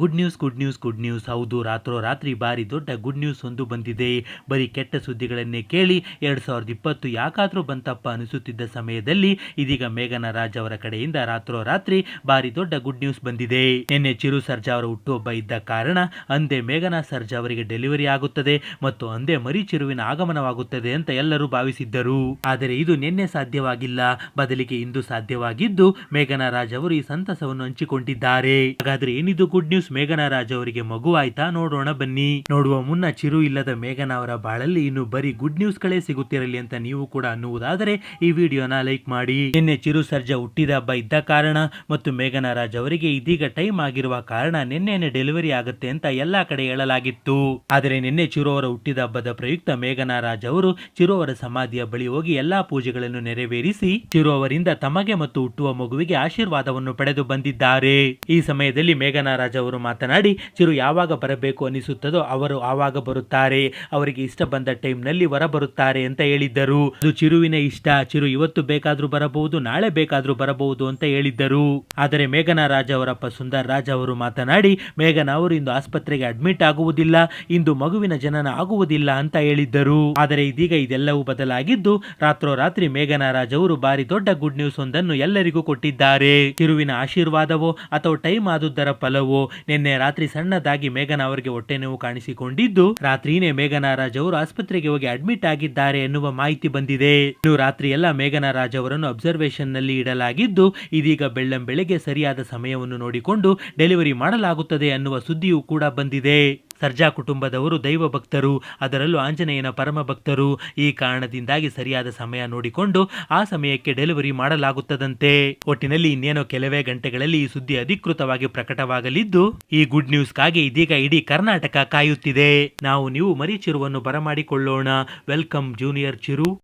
Good news good news good news ಹೌದು, ರಾತ್ರೋ ರಾತ್ರಿ ಬಾರಿ ದೊಡ್ಡ ಗುಡ್ ನ್ಯೂಸ್ ಒಂದು ಬಂದಿದೆ. ಬರೀ ಕೆಟ್ಟ ಸುದ್ದಿಗಳನ್ನೇ ಕೇಳಿ ಎರಡು ಸಾವಿರದ ಇಪ್ಪತ್ತು ಯಾಕಾದರೂ ಬಂತಪ್ಪ ಅನಿಸುತ್ತಿದ್ದ ಸಮಯದಲ್ಲಿ ಇದೀಗ ಮೇಘನ ರಾಜ್ ಅವರ ಕಡೆಯಿಂದ ರಾತ್ರೋರಾತ್ರಿ ಬಾರಿ ದೊಡ್ಡ ಗುಡ್ ನ್ಯೂಸ್ ಬಂದಿದೆ. ನಿನ್ನೆ ಚಿರು ಸರ್ಜಾ ಅವರ ಹುಟ್ಟುಹಬ್ಬ ಇದ್ದ ಕಾರಣ ಅಂದೇ ಮೇಘನಾ ಸರ್ಜಾ ಅವರಿಗೆ ಡೆಲಿವರಿ ಆಗುತ್ತದೆ ಮತ್ತು ಅಂದೇ ಮರಿ ಚಿರುವಿನ ಆಗಮನವಾಗುತ್ತದೆ ಅಂತ ಎಲ್ಲರೂ ಭಾವಿಸಿದ್ದರು. ಆದರೆ ಇದು ನಿನ್ನೆ ಸಾಧ್ಯವಾಗಿಲ್ಲ. ಬದಲಿಗೆ ಇಂದು ಸಾಧ್ಯವಾಗಿದ್ದು ಮೇಘನಾ ರಾಜ್ ಅವರು ಈ ಸಂತಸವನ್ನು ಹಂಚಿಕೊಂಡಿದ್ದಾರೆ. ಹಾಗಾದ್ರೆ ಏನಿದು ಗುಡ್ ನ್ಯೂಸ್ ಮೇಘನಾ ರಾಜ್ ಅವರಿಗೆ ಆಯ್ತಾ ನೋಡೋಣ ಬನ್ನಿ. ನೋಡುವ ಮುನ್ನ ಚಿರು ಇಲ್ಲದ ಮೇಘನ ಅವರ ಬಾಳಲ್ಲಿ ಇನ್ನು ಬರೀ ಗುಡ್ ನ್ಯೂಸ್ ಗಳೇ ಸಿಗುತ್ತಿರಲಿ ಅಂತ ನೀವು ಕೂಡ ಅನ್ನುವುದಾದರೆ ಈ ವಿಡಿಯೋನ ಲೈಕ್ ಮಾಡಿ. ನಿನ್ನೆ ಚಿರು ಸರ್ಜಾ ಹುಟ್ಟಿದ ಹಬ್ಬ ಇದ್ದ ಕಾರಣ ಮತ್ತು ಮೇಘನಾರಾಜ್ ಅವರಿಗೆ ಇದೀಗ ಟೈಮ್ ಆಗಿರುವ ಕಾರಣ ನಿನ್ನೆನೆ ಡೆಲಿವರಿ ಆಗುತ್ತೆ ಅಂತ ಎಲ್ಲಾ ಕಡೆ ಹೇಳಲಾಗಿತ್ತು. ಆದರೆ ನಿನ್ನೆ ಚಿರು ಅವರ ಹುಟ್ಟಿದ ಹಬ್ಬದ ಪ್ರಯುಕ್ತ ಮೇಘನಾರಾಜ್ ಅವರು ಚಿರು ಅವರ ಸಮಾಧಿಯ ಬಳಿ ಹೋಗಿ ಎಲ್ಲಾ ಪೂಜೆಗಳನ್ನು ನೆರವೇರಿಸಿ ಚಿರು ಅವರಿಂದ ತಮಗೆ ಮತ್ತು ಹುಟ್ಟುವ ಮಗುವಿಗೆ ಆಶೀರ್ವಾದವನ್ನು ಪಡೆದು ಬಂದಿದ್ದಾರೆ. ಈ ಸಮಯದಲ್ಲಿ ಮೇಘನಾ ರಾಜ್ ಅವರು ಮಾತನಾಡಿ, ಚಿರು ಯಾವಾಗ ಬರಬೇಕು ಅನಿಸುತ್ತದೋ ಅವರು ಆವಾಗ ಬರುತ್ತಾರೆ. ಅವರಿಗೆ ಇಷ್ಟ ಬಂದ ಟೈಮ್ನಲ್ಲಿ ಹೊರ ಬರುತ್ತಾರೆ ಅಂತ ಹೇಳಿದ್ದರು. ಅದು ಚಿರುವಿನ ಇಷ್ಟ. ಚಿರು, ಇವತ್ತು ಬೇಕಾದರೂ ಬರಬಹುದು, ನಾಳೆ ಬೇಕಾದರೂ ಬರಬಹುದು ಅಂತ ಹೇಳಿದ್ದರು. ಆದರೆ ಮೇಘನಾ ರಾಜ್ ಅವರಪ್ಪ ಸುಂದರ್ ರಾಜ ಅವರು ಮಾತನಾಡಿ, ಮೇಘನಾ ಅವರು ಇಂದು ಆಸ್ಪತ್ರೆಗೆ ಅಡ್ಮಿಟ್ ಆಗುವುದಿಲ್ಲ, ಇಂದು ಮಗುವಿನ ಜನನ ಆಗುವುದಿಲ್ಲ ಅಂತ ಹೇಳಿದ್ದರು. ಆದರೆ ಇದೀಗ ಇದೆಲ್ಲವೂ ಬದಲಾಗಿದ್ದು, ರಾತ್ರೋರಾತ್ರಿ ಮೇಘನಾ ರಾಜ್ ಅವರು ಬಾರಿ ದೊಡ್ಡ ಗುಡ್ ನ್ಯೂಸ್ ಒಂದನ್ನು ಎಲ್ಲರಿಗೂ ಕೊಟ್ಟಿದ್ದಾರೆ. ಚಿರುವಿನ ಆಶೀರ್ವಾದವೋ ಅಥವಾ ಟೈಮ್ ಆದುದರ ಫಲವೋ ನಿನ್ನೆ ರಾತ್ರಿ ಸಣ್ಣದಾಗಿ ಮೇಘನ ಅವರಿಗೆ ಹೊಟ್ಟೆ ನೋವು ಕಾಣಿಸಿಕೊಂಡಿದ್ದು, ರಾತ್ರಿನೇ ಮೇಘನಾ ರಾಜ್ ಅವರು ಆಸ್ಪತ್ರೆಗೆ ಹೋಗಿ ಅಡ್ಮಿಟ್ ಆಗಿದ್ದಾರೆ ಎನ್ನುವ ಮಾಹಿತಿ ಬಂದಿದೆ. ಇನ್ನು ರಾತ್ರಿ ಎಲ್ಲ ಮೇಘನಾ ರಾಜ್ ಅವರನ್ನು ಅಬ್ಸರ್ವೇಷನ್ನಲ್ಲಿ ಇಡಲಾಗಿದ್ದು, ಇದೀಗ ಬೆಳ್ಳಂ ಬೆಳಗ್ಗೆ ಸರಿಯಾದ ಸಮಯವನ್ನು ನೋಡಿಕೊಂಡು ಡೆಲಿವರಿ ಮಾಡಲಾಗುತ್ತದೆ ಅನ್ನುವ ಸುದ್ದಿಯೂ ಕೂಡ ಬಂದಿದೆ. ಸರ್ಜಾ ಕುಟುಂಬದವರು ದೈವ ಭಕ್ತರು, ಅದರಲ್ಲೂ ಆಂಜನೇಯನ ಪರಮ ಭಕ್ತರು. ಈ ಕಾರಣದಿಂದಾಗಿ ಸರಿಯಾದ ಸಮಯ ನೋಡಿಕೊಂಡು ಆ ಸಮಯಕ್ಕೆ ಡೆಲಿವರಿ ಮಾಡಲಾಗುತ್ತದಂತೆ. ಒಟ್ಟಿನಲ್ಲಿ ಇನ್ನೇನೋ ಕೆಲವೇ ಗಂಟೆಗಳಲ್ಲಿ ಈ ಸುದ್ದಿ ಅಧಿಕೃತವಾಗಿ ಪ್ರಕಟವಾಗಲಿದ್ದು, ಈ ಗುಡ್ ನ್ಯೂಸ್ಗಾಗಿ ಇದೀಗ ಇಡೀ ಕರ್ನಾಟಕ ಕಾಯುತ್ತಿದೆ. ನಾವು ನೀವು ಮರಿ ಚಿರುವನ್ನು ಬರಮಾಡಿಕೊಳ್ಳೋಣ. Welcome junior Chiru.